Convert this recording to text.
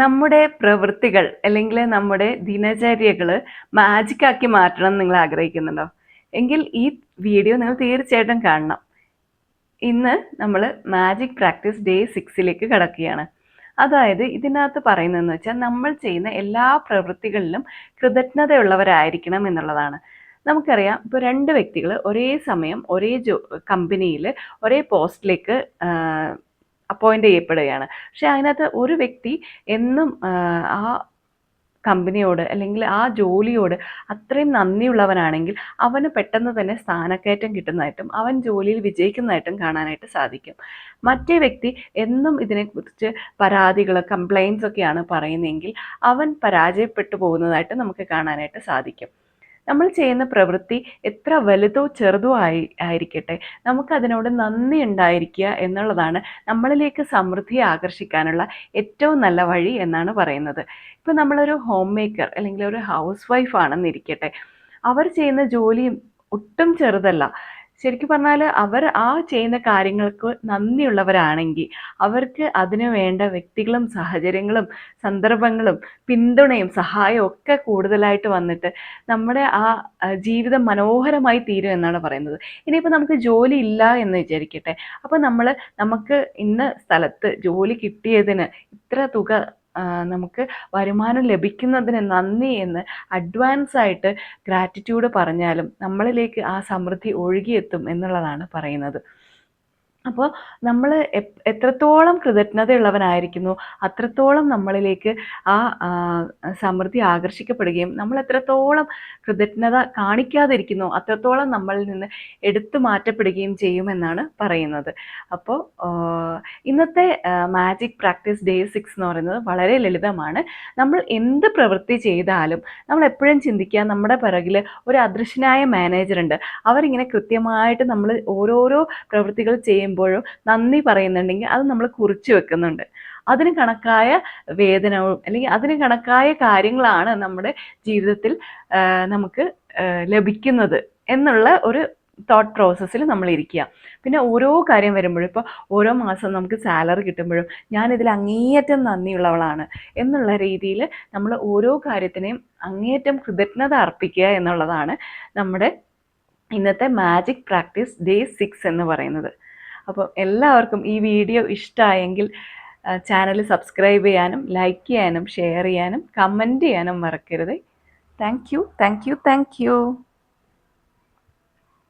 നമ്മുടെ പ്രവൃത്തികൾ അല്ലെങ്കിൽ നമ്മുടെ ദിനചര്യകൾ മാജിക്കാക്കി മാറ്റണം എന്ന് നിങ്ങൾ ആഗ്രഹിക്കുന്നുണ്ടോ? എങ്കിൽ ഈ വീഡിയോ നിങ്ങൾ തീർച്ചയായിട്ടും കാണണം. ഇന്ന് നമ്മൾ മാജിക് പ്രാക്ടീസ് ഡേ സിക്സിലേക്ക് കടക്കുകയാണ്. അതായത് ഇതിനകത്ത് പറയുന്നതെന്ന് വെച്ചാൽ നമ്മൾ ചെയ്യുന്ന എല്ലാ പ്രവൃത്തികളിലും കൃതജ്ഞതയുള്ളവരായിരിക്കണം എന്നുള്ളതാണ്. നമുക്കറിയാം ഇപ്പോൾ രണ്ട് വ്യക്തികൾ ഒരേ സമയം ഒരേ ജോ കമ്പനിയിൽ ഒരേ പോസ്റ്റിലേക്ക് അപ്പോയിന്റ് ചെയ്യപ്പെടുകയാണ്. പക്ഷെ അതിനകത്ത് ഒരു വ്യക്തി എന്നും ആ കമ്പനിയോട് അല്ലെങ്കിൽ ആ ജോലിയോട് അത്രയും നന്ദിയുള്ളവനാണെങ്കിൽ അവന് പെട്ടെന്ന് തന്നെ സ്ഥാനക്കയറ്റം കിട്ടുന്നതായിട്ടും അവൻ ജോലിയിൽ വിജയിക്കുന്നതായിട്ടും കാണാനായിട്ട് സാധിക്കും. മറ്റേ വ്യക്തി എന്നും ഇതിനെക്കുറിച്ച് പരാതികൾ കംപ്ലയിൻസ് ഒക്കെയാണ് പറയുന്നതെങ്കിൽ അവൻ പരാജയപ്പെട്ടു പോകുന്നതായിട്ട് നമുക്ക് കാണാനായിട്ട് സാധിക്കും. നമ്മൾ ചെയ്യുന്ന പ്രവൃത്തി എത്ര വലുതോ ചെറുതോ ആയി ആയിരിക്കട്ടെ. നമുക്കതിനോട് നന്ദി ഉണ്ടായിരിക്കുക എന്നുള്ളതാണ് നമ്മളിലേക്ക് സമൃദ്ധി ആകർഷിക്കാനുള്ള ഏറ്റവും നല്ല വഴി എന്നാണ് പറയുന്നത്. ഇപ്പം നമ്മളൊരു ഹോം മേക്കർ അല്ലെങ്കിൽ ഒരു ഹൗസ് വൈഫ് ആണെന്നിരിക്കട്ടെ. അവർ ചെയ്യുന്ന ജോലിയും ഒട്ടും ചെറുതല്ല. ശരിക്കും പറഞ്ഞാൽ അവർ ആ ചെയ്യുന്ന കാര്യങ്ങൾക്ക് നന്ദിയുള്ളവരാണെങ്കിൽ അവർക്ക് അതിനു വേണ്ട വ്യക്തികളും സാഹചര്യങ്ങളും സന്ദർഭങ്ങളും പിന്തുണയും സഹായവും ഒക്കെ കൂടുതലായിട്ട് വന്നിട്ട് നമ്മുടെ ആ ജീവിതം മനോഹരമായി തീരും എന്നാണ് പറയുന്നത്. ഇനിയിപ്പോൾ നമുക്ക് ജോലി ഇല്ല എന്ന് വിചാരിക്കട്ടെ. അപ്പോൾ നമ്മൾ നമുക്ക് ഇന്ന സ്ഥലത്ത് ജോലി കിട്ടിയതിന് ഇത്ര തുക നമുക്ക് വരുമാനം ലഭിക്കുന്നതിന് നന്ദി എന്ന് അഡ്വാൻസ് ആയിട്ട് ഗ്രാറ്റിറ്റ്യൂഡ് പറഞ്ഞാലും നമ്മളിലേക്ക് ആ സമൃദ്ധി ഒഴുകിയെത്തും എന്നുള്ളതാണ് പറയുന്നത്. അപ്പോൾ നമ്മൾ എത്രത്തോളം കൃതജ്ഞതയുള്ളവനായിരിക്കുന്നു അത്രത്തോളം നമ്മളിലേക്ക് ആ സമൃദ്ധി ആകർഷിക്കപ്പെടുകയും നമ്മൾ എത്രത്തോളം കൃതജ്ഞത കാണിക്കാതിരിക്കുന്നു അത്രത്തോളം നമ്മളിൽ നിന്ന് എടുത്തു മാറ്റപ്പെടുകയും ചെയ്യുമെന്നാണ് പറയുന്നത്. അപ്പോൾ ഇന്നത്തെ മാജിക് പ്രാക്ടീസ് ഡേ സിക്സ് എന്ന് പറയുന്നത് വളരെ ലളിതമാണ്. നമ്മൾ എന്ത് പ്രവൃത്തി ചെയ്താലും നമ്മൾ എപ്പോഴും ചിന്തിക്കുക നമ്മുടെ പിറകിൽ ഒരു അദൃശ്യനായ മാനേജറുണ്ട് അവരിങ്ങനെ കൃത്യമായിട്ട് നമ്മൾ ഓരോരോ പ്രവൃത്തികൾ ചെയ്യുമ്പോൾ ചെയ്യുമ്പോഴും നന്ദി പറയുന്നുണ്ടെങ്കിൽ അത് നമ്മൾ കുറിച്ച് വെക്കുന്നുണ്ട്. അതിന് കണക്കായ വേതനവും അല്ലെങ്കിൽ അതിന് കണക്കായ കാര്യങ്ങളാണ് നമ്മുടെ ജീവിതത്തിൽ നമുക്ക് ലഭിക്കുന്നത് എന്നുള്ള ഒരു തോട്ട് പ്രോസസ്സിൽ നമ്മൾ ഇരിക്കുക പിന്നെ ഓരോ കാര്യം വരുമ്പോഴും ഇപ്പോൾ ഓരോ മാസം നമുക്ക് സാലറി കിട്ടുമ്പോഴും ഞാൻ ഇതിൽ അങ്ങേയറ്റം നന്ദിയുള്ളവളാണ് എന്നുള്ള രീതിയിൽ നമ്മൾ ഓരോ കാര്യത്തിനെയും അങ്ങേയറ്റം കൃതജ്ഞത അർപ്പിക്കുക എന്നുള്ളതാണ് നമ്മുടെ ഇന്നത്തെ മാജിക് പ്രാക്ടീസ് ഡേ സിക്സ് എന്ന് പറയുന്നത്. അപ്പോൾ എല്ലാവർക്കും ഈ വീഡിയോ ഇഷ്ടമായെങ്കിൽ ചാനൽ സബ്സ്ക്രൈബ് ചെയ്യാനും ലൈക്ക് ചെയ്യാനും ഷെയർ ചെയ്യാനും കമന്റ് ചെയ്യാനും മറക്കരുത്. Thank you thank you thank you